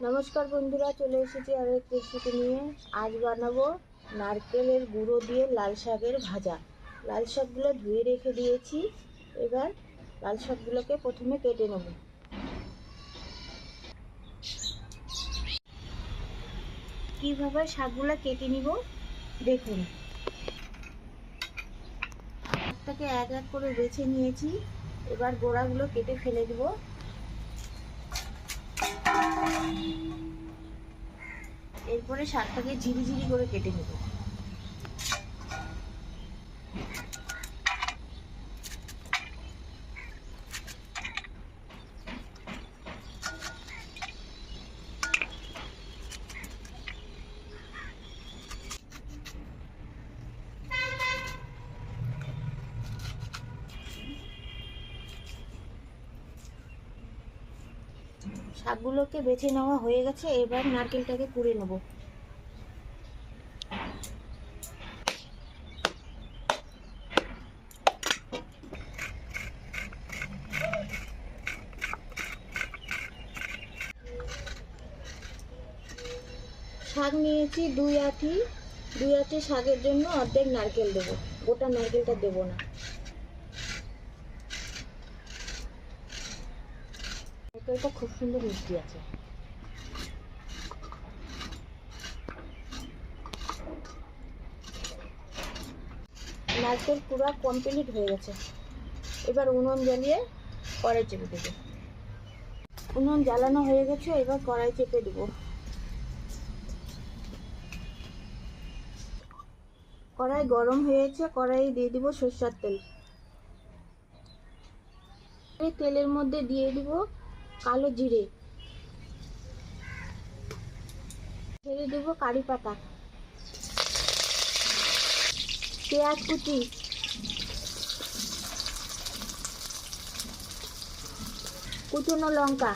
নমস্কার বন্ধুরা, চলে এসেছি আর এক রেসিপি নিয়ে। আজ বানাবো নারকেলের গুঁড়ো দিয়ে লাল শাকের ভাজা। লাল শাকগুলো ধুয়ে রেখে দিয়েছি। এবার লাল শাকগুলোকে প্রথমে কেটে নেব। কীভাবে শাকগুলো কেটে নিব? দেখুন। শাকটাকে এক এক করে বেছে নিয়েছি। এবার গোড়াগুলো কেটে ফেলে দেবো। এরপরে শাকটাকে ঝিরিঝিরি ঝিরি করে কেটে নেব। শাকগুলোকে বেছে নেওয়া হয়ে গেছে, এবার নারকেলটাকে কুড়ে নেব। শাক নিয়েছি দুই আটি দুই আটি শাকের জন্য অর্ধেক নারকেল দেবো, গোটা নারকেলটা দেবো না। নারকেলটা খুব সুন্দর মিষ্টি আছে। নারকেল পুরো কমপ্লিট হয়ে গেছে। এবার উনুন জ্বালিয়ে কড়াই চেপে দেবো। উনুন জ্বালানো হয়ে গেছে, এবার কড়াই চেপে দেবো। কড়াই গরম হয়েছে কড়াই দিয়ে দিব সরষের তেল। তেলের মধ্যে দিয়ে দিব কালো জিরে। ছেড়ে দেব কারি পাতা। পেঁয়াজ কুচি। কুচনো লঙ্কা।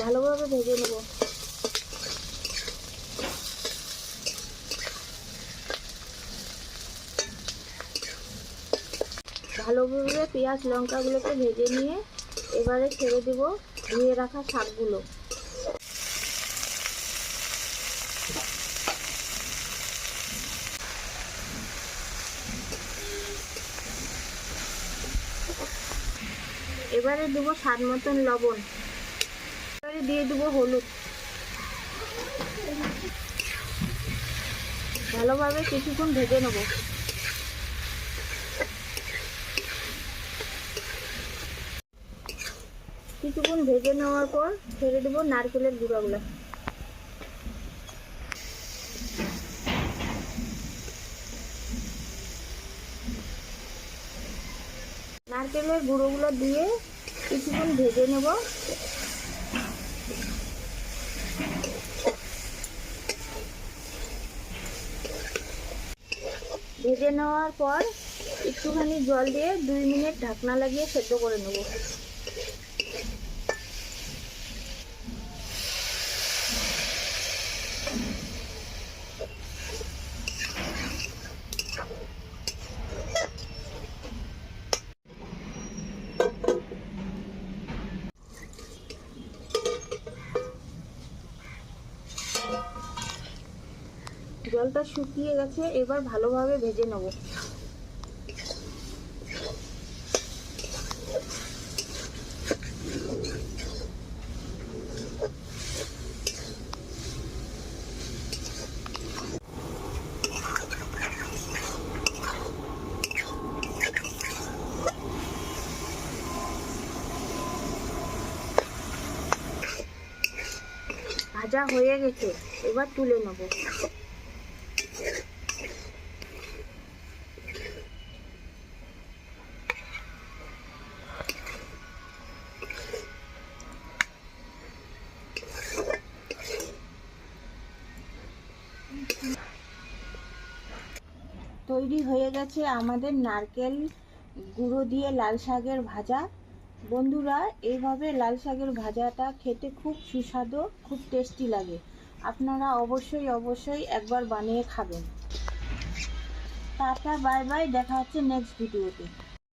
ভালোভাবে ভেজে নেব। ভালোভাবে পেঁয়াজ লঙ্কাগুলোকে ভেজে নিয়ে এবারে ছেড়ে দেব ধুয়ে রাখা শাকগুলো। এবারে দেবো স্বাদ মতন লবণ। এবারে দিয়ে দেবো হলুদ। ভালোভাবে কিছুক্ষণ ভেজে নেব। কিছুক্ষণ ভেজে নেওয়ার পর ছেড়ে দেবো নারকেলের গুঁড়াগুলো। নারকেলের গুঁড়োগুলো দিয়ে কিছুক্ষণ ভেজে নেব। ভেজে নেওয়ার পর একটুখানি জল দিয়ে দুই মিনিট ঢাকনা লাগিয়ে সেদ্ধ করে নেব। জলটা শুকিয়ে গেছে এবার ভালোভাবে ভেজে নেব। ভাজা হয়ে গেছে এবার তুলে নেব। তৈরি হয়ে গেছে আমাদের নারকেল গুঁড়ো দিয়ে লাল শাকের ভাজা। বন্ধুরা এইভাবে লাল শাকের ভাজাটা খেতে খুব সুস্বাদু, খুব টেস্টি লাগে। আপনারা অবশ্যই অবশ্যই একবার বানিয়ে খাবেন। টাটা বাই বাই দেখা হচ্ছে নেক্সট ভিডিওতে